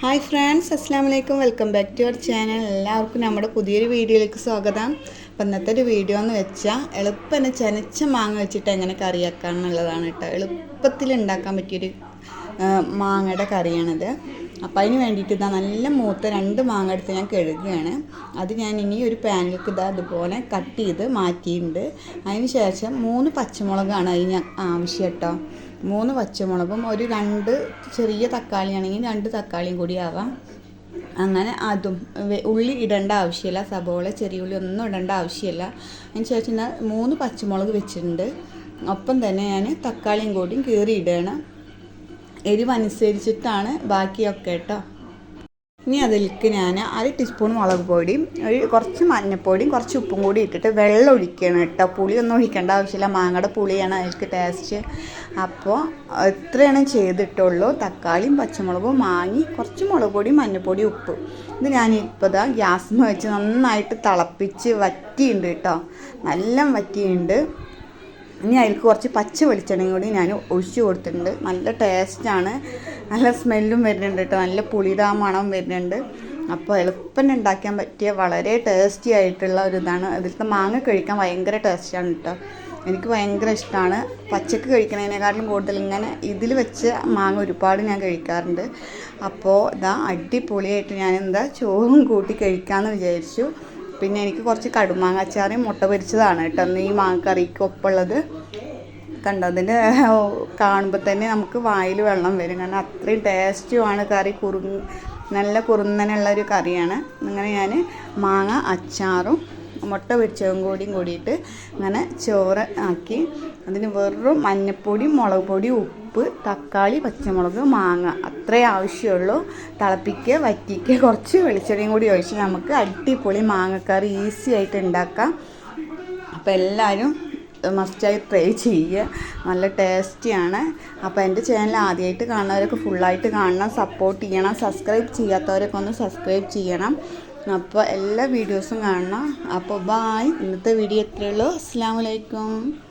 Hi friends അസ്സാം വലൈക്കും welcome back to our channel എല്ലാവർക്കും നമ്മുടെ പുതിയൊരു വീഡിയോയിലേക്ക് സ്വാഗതം. അപ്പം ഇന്നത്തെ ഒരു വീഡിയോ എന്ന് വെച്ചാൽ എളുപ്പം ചനച്ച മാങ്ങ വെച്ചിട്ട് എങ്ങനെ കറിയാക്കാം എന്നുള്ളതാണ് കേട്ടോ. എളുപ്പത്തിൽ ഉണ്ടാക്കാൻ പറ്റിയൊരു മാങ്ങയുടെ കറിയാണിത്. അപ്പോൾ അതിന് വേണ്ടിയിട്ട് ഇതാ നല്ല മൂത്ത രണ്ട് മാങ്ങ എടുത്ത് ഞാൻ കഴുകുകയാണ്. അത് ഞാൻ ഇനി ഒരു പാനിലേക്ക് ഇതാ അതുപോലെ കട്ട് ചെയ്ത് മാറ്റിയിട്ടുണ്ട്. അതിന് ശേഷം മൂന്ന് പച്ചമുളകാണ് അതിന് ആവശ്യം കേട്ടോ. മൂന്ന് പച്ചമുളകും ഒരു രണ്ട് ചെറിയ തക്കാളി ആണെങ്കിൽ രണ്ട് തക്കാളിയും കൂടി ആവാം. അങ്ങനെ അതും ഉള്ളി ഇടേണ്ട ആവശ്യമില്ല. സബോള ചെറിയ ഉള്ളി ഒന്നും ഇടേണ്ട ആവശ്യമില്ല. അതിന് ശേഷം ഞാൻ മൂന്ന് പച്ചമുളക് വെച്ചിട്ടുണ്ട്. ഒപ്പം തന്നെ ഞാൻ തക്കാളിയും കൂടിയും കീറി ഇടണം. എരിവ് അനുസരിച്ചിട്ടാണ് ബാക്കിയൊക്കെ കേട്ടോ. ഇനി അതിലേക്ക് ഞാൻ അര ടീസ്പൂൺ മുളക് പൊടിയും ഒരു കുറച്ച് മഞ്ഞൾപ്പൊടിയും കുറച്ച് ഉപ്പും കൂടി ഇട്ടിട്ട് വെള്ളം ഒഴിക്കണം കേട്ടോ. പുളിയൊന്നും ഒഴിക്കേണ്ട ആവശ്യമില്ല. മാങ്ങയുടെ പുളിയാണ് അതിലേക്ക് ടേസ്റ്റ് അപ്പോൾ ഇത്രയാണ് ചെയ്തിട്ടുള്ളൂ. തക്കാളിയും പച്ചമുളകും മാങ്ങി കുറച്ച് മുളക് പൊടിയും മഞ്ഞൾപ്പൊടി ഉപ്പ്. ഇത് ഞാൻ ഇപ്പോൾ ഇതാ ഗ്യാസിൽ വെച്ച് നന്നായിട്ട് തിളപ്പിച്ച് വറ്റിയുണ്ട് കേട്ടോ. നല്ല വറ്റിയുണ്ട്. ഇനി അതിലേക്ക് കുറച്ച് പച്ച വെളിച്ചെണ്ണയും കൂടി ഞാൻ ഒഴിച്ചു കൊടുത്തിട്ടുണ്ട്. നല്ല ടേസ്റ്റാണ് നല്ല സ്മെല്ലും വരുന്നുണ്ട് കേട്ടോ നല്ല പുളിതാ മണം വരുന്നുണ്ട്. അപ്പോൾ എളുപ്പം ഉണ്ടാക്കാൻ പറ്റിയ വളരെ ടേസ്റ്റി ആയിട്ടുള്ള ഒരു ഇതാണ്. അതിലത്തെ മാങ്ങ കഴിക്കാൻ ഭയങ്കര ടേസ്റ്റാണ് കേട്ടോ എനിക്ക് ഭയങ്കര ഇഷ്ടമാണ് പച്ചക്ക് കഴിക്കുന്നതിനേക്കാളും കൂടുതൽ ഇങ്ങനെ ഇതിൽ വെച്ച് മാങ്ങ ഒരുപാട് ഞാൻ കഴിക്കാറുണ്ട്. അപ്പോൾ ഇതാ അടിപൊളിയായിട്ട് ഞാൻ എന്താ ചോറും കൂട്ടി കഴിക്കാമെന്ന് വിചാരിച്ചു. പിന്നെ എനിക്ക് കുറച്ച് കടുമാങ്ങ അച്ചാറും മുട്ട പൊരിച്ചതാണ് കേട്ടോ ഈ മാങ്ങക്കറിക്ക് ഒപ്പമുള്ളത് കണ്ടോ? അതിന്റെ കാണുമ്പോൾ തന്നെ നമുക്ക് വായിൽ വെള്ളം വരും. കാരണം അത്രയും ടേസ്റ്റുമാണ് കറി. കുറു നല്ല കുറുന്നനുള്ള ഒരു കറിയാണ്. അങ്ങനെ ഞാൻ മാങ്ങ അച്ചാറും മുട്ട പൊരിച്ചതും കൂടിയും കൂടിയിട്ട് അങ്ങനെ ചോറ് ആക്കി. അതിന് വെറും മഞ്ഞപ്പൊടി മുളക് പൊടി ഉപ്പ് തക്കാളി പച്ചമുളക് മാങ്ങ അത്രേ ആവശ്യമുള്ളൂ. തിളപ്പിക്കുക വറ്റിക്കുക കുറച്ച് വെളിച്ചെണ്ണയും കൂടി ഒഴിച്ച് നമുക്ക് അടിപൊളി മാങ്ങക്കറി ഈസി ആയിട്ട് ഉണ്ടാക്കാം. അപ്പോൾ എല്ലാവരും മസ്റ്റായി ട്രൈ ചെയ്യുക. നല്ല ടേസ്റ്റിയാണ്. അപ്പോൾ എന്റെ ചാനൽ ആദ്യമായിട്ട് കാണുന്നവരൊക്കെ ഫുള്ളായിട്ട് കാണണം. സപ്പോർട്ട് ചെയ്യണം. സബ്സ്ക്രൈബ് ചെയ്യാത്തവരൊക്കെ ഒന്ന് സബ്സ്ക്രൈബ് ചെയ്യണം. അപ്പോൾ എല്ലാ വീഡിയോസും കാണണം. അപ്പോൾ ബായ് ഇന്നത്തെ വീഡിയോ എത്രയുള്ളൂ അസ്സാം വലൈക്കും